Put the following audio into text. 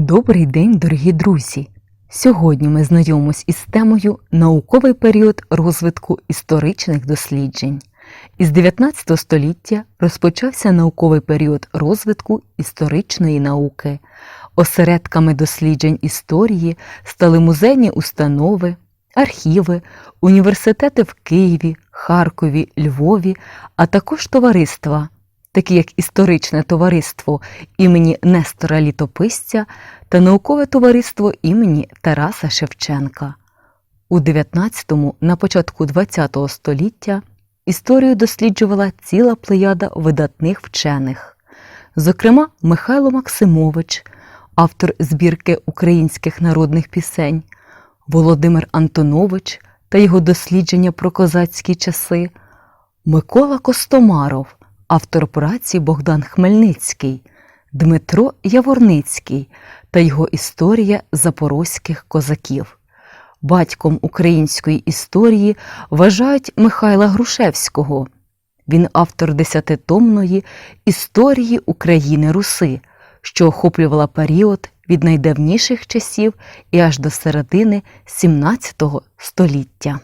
Добрий день, дорогі друзі! Сьогодні ми знайомимось із темою Науковий період розвитку історичних досліджень. Із 19 століття розпочався науковий період розвитку історичної науки. Осередками досліджень історії стали музейні установи, архіви, університети в Києві, Харкові, Львові, а також товариства, такі як Історичне товариство імені Нестора Літописця та Наукове товариство імені Тараса Шевченка. У 19-му, на початку ХХ століття історію досліджувала ціла плеяда видатних вчених, зокрема Михайло Максимович, автор збірки українських народних пісень, Володимир Антонович та його дослідження про козацькі часи, Микола Костомаров, автор праці Богдан Хмельницький, Дмитро Яворницький та його історія запорозьких козаків. Батьком української історії вважають Михайла Грушевського. Він автор десятитомної історії України Руси, що охоплювала період від найдавніших часів і аж до середини XVII століття.